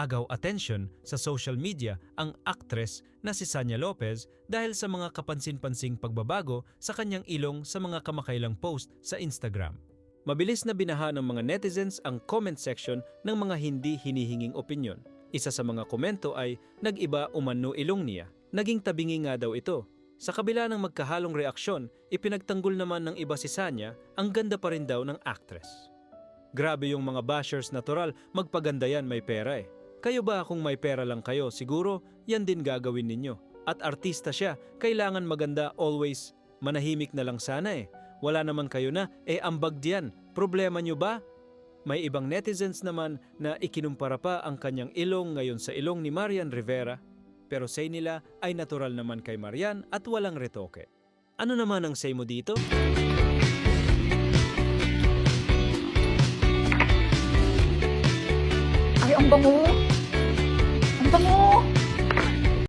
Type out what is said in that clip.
agaw atensyon sa social media ang aktres na si Sanya Lopez dahil sa mga kapansin-pansing pagbabago sa kanyang ilong sa mga kamakailang post sa Instagram. Mabilis na binaha ng mga netizens ang comment section ng mga hindi hinihinging opinyon. Isa sa mga komento ay, nag-iba umano ilong niya. Naging tabingi nga daw ito. Sa kabila ng magkahalong reaksyon, ipinagtanggol naman ng iba si Sanya, ang ganda pa rin daw ng actress. Grabe yung mga bashers natural, magpaganda yan may pera eh. Kayo ba kung may pera lang kayo, siguro yan din gagawin ninyo. At artista siya, kailangan maganda always. Manahimik na lang sana eh. Wala naman kayo na, eh ambag diyan. Problema nyo ba? May ibang netizens naman na ikinumpara pa ang kanyang ilong ngayon sa ilong ni Marian Rivera. Pero say nila ay natural naman kay Marian at walang retoke. Ano naman ang say mo dito? Ay, ang bango.